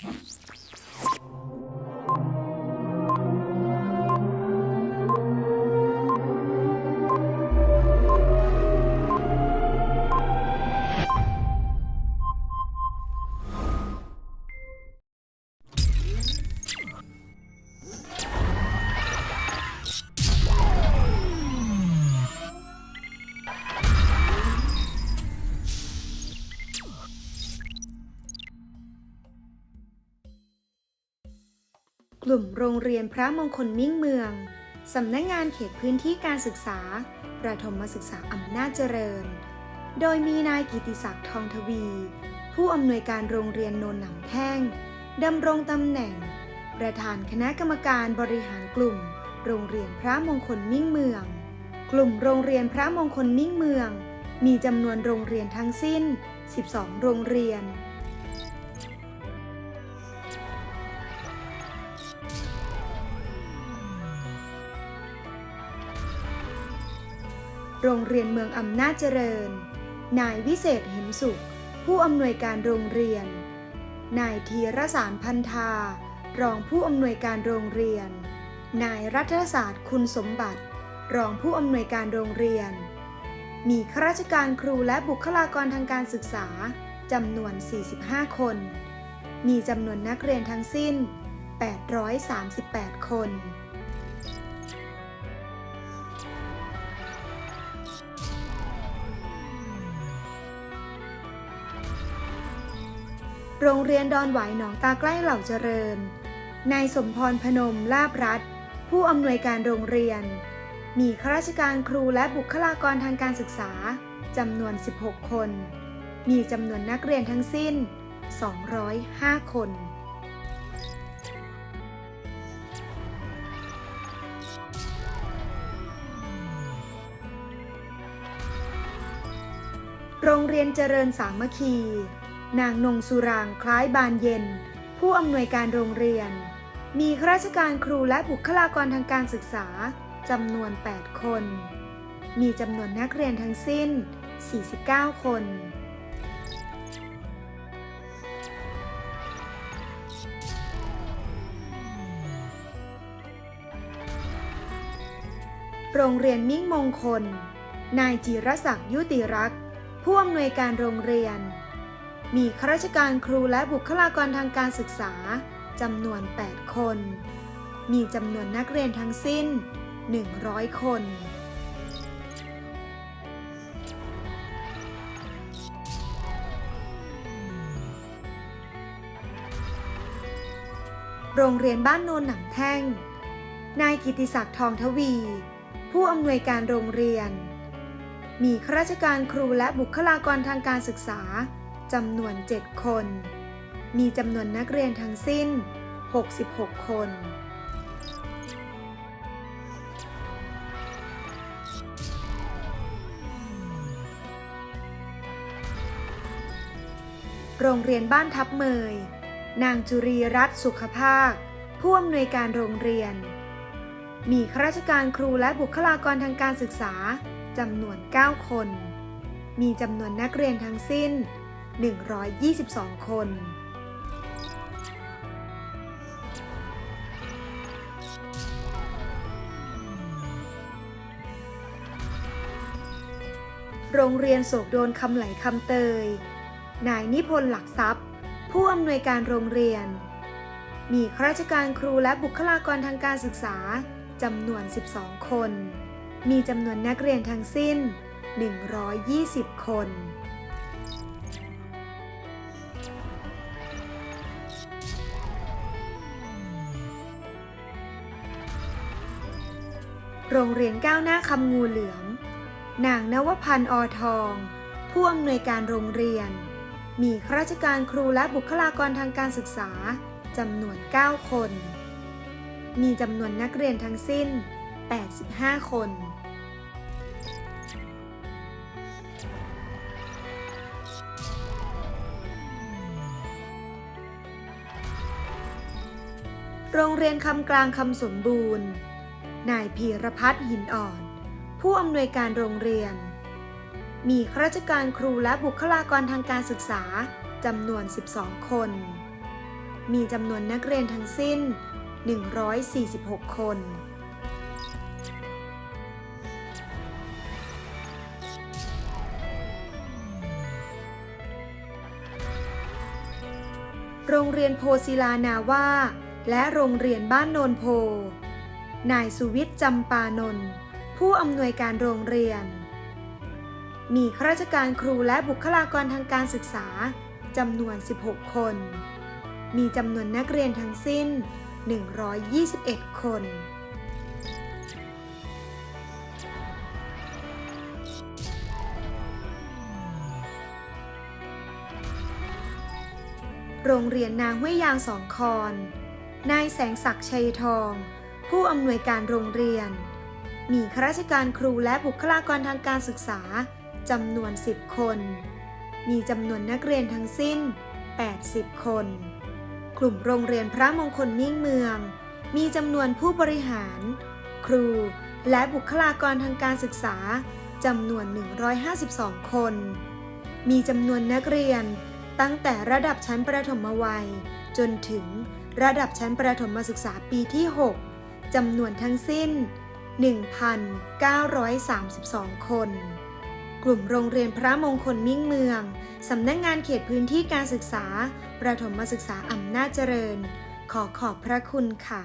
Jeez. กลุ่มโรงเรียนพระมงคลมิ่งเมือง สำนักงานเขตพื้นที่การศึกษา ประถมศึกษาอำนาจเจริญ โดยมีนายกิติศักดิ์ทองทวี ผู้อำนวยการโรงเรียนโนนหนำแท่งดำรงตำแหน่ง ประธานคณะกรรมการบริหารกลุ่ม โรงเรียนพระมงคลมิ่งเมือง กลุ่มโรงเรียนพระมงคลมิ่งเมือง มีจำนวนโรงเรียนทั้งสิ้น 12 โรงเรียน โรงเรียนเมืองอำนาจเจริญ นายวิเศษเห็นสุข ผู้อำนวยการโรงเรียน นายธีรสารพันธา รองผู้อำนวยการโรงเรียน นายรัฐศาสตร์คุณสมบัติ รองผู้อำนวยการโรงเรียน มีข้าราชการครูและบุคลากรทางการศึกษาจำนวน 45 คน มีจำนวนนักเรียนทั้งสิ้น 838 คน โรงเรียนดอนหวายหนองตาใกล้เหล่าเจริญ นายสมพรพนมลาบรัฐ ผู้อำนวยการโรงเรียน มีข้าราชการครูและบุคลากรทางการศึกษาจำนวน 16 คน มีจำนวนนักเรียนทั้งสิ้น 205 คน โรงเรียนเจริญสามัคคี นางนงสุรางคล้ายบานเย็น ผู้อำนวยการโรงเรียน มีข้าราชการครูและบุคลากรทางการศึกษาจำนวน 8 คน มีจำนวนนักเรียนทั้งสิ้น 49 คน โรงเรียนมิ่งมงคล นายจิรศักดิ์ยุติรักษ์ ผู้อำนวยการโรงเรียน มีข้าราชการครูและบุคลากรทางการศึกษาจำนวน 8 คน มีจำนวนนักเรียนทั้งสิ้น 100 คน โรงเรียนบ้านโนนหนังแท่ง นายกิติศักดิ์ทองทวี ผู้อำนวยการโรงเรียน มีข้าราชการครูและบุคลากรทางการศึกษา จำนวน 7 คน มีจำนวนนักเรียนทั้งสิ้น 66 คน โรงเรียนบ้านทับเมย นางจุรีรัตน์สุขภาค ผู้อำนวยการโรงเรียน มีข้าราชการครูและบุคลากรทางการศึกษาจำนวน 9 คน มีจำนวนนักเรียนทั้งสิ้น 122 คน โรงเรียนโศกโดนคำไหลคำเตย นายนิพนธ์หลักทรัพย์ ผู้อำนวยการโรงเรียน มีข้าราชการครูและบุคลากรทางการศึกษาจำนวน 12 คน มีจำนวนนักเรียนทั้งสิ้น 120 คน โรงเรียนก้าวหน้าคำงูเหลือม นางนวพันธ์อทอง ผู้อำนวยการโรงเรียน มีข้าราชการครูและบุคลากรทางการศึกษาจำนวน 9 คน มีจำนวนนักเรียนทั้งสิ้น 85 คน โรงเรียนคำกลางคำสมบูรณ์ นายพีรพัฒน์หินอ่อน ผู้อำนวยการโรงเรียน มีข้าราชการครูและบุคลากรทางการศึกษาจำนวน 12 คน มีจำนวนนักเรียนทั้งสิ้น 146 คนโรงเรียนโพศิลานาวาและโรงเรียนบ้านโนนโพ นายสุวิทย์จำปานนท์ผู้อำนวยการโรงเรียน มีข้าราชการครูและบุคลากรทางการศึกษาจำนวน 16 คน มีจำนวนนักเรียนทั้งสิ้น 121 คน โรงเรียนนางห้วยยางสองคอน นายแสงศักดิ์ชัยทอง ผู้อำนวยการโรงเรียน มีข้าราชการครูและบุคลากรทางการศึกษาจำนวน 10 คน มีจำนวนนักเรียนทั้งสิ้น 80 คน กลุ่มโรงเรียนพระมงคลมิ่งเมือง มีจำนวนผู้บริหาร ครูและบุคลากรทางการศึกษาจำนวน 152 คน มีจำนวนนักเรียนตั้งแต่ระดับชั้นประถมวัย จนถึงระดับชั้นประถมศึกษาปีที่ 6 จำนวนทั้งสิ้น 1,932 คน กลุ่มโรงเรียนพระมงคลมิ่งเมือง สำนักงงานเขตพื้นที่การศึกษา ประถมศึกษาอำนาจเจริญ ขอขอบพระคุณค่ะ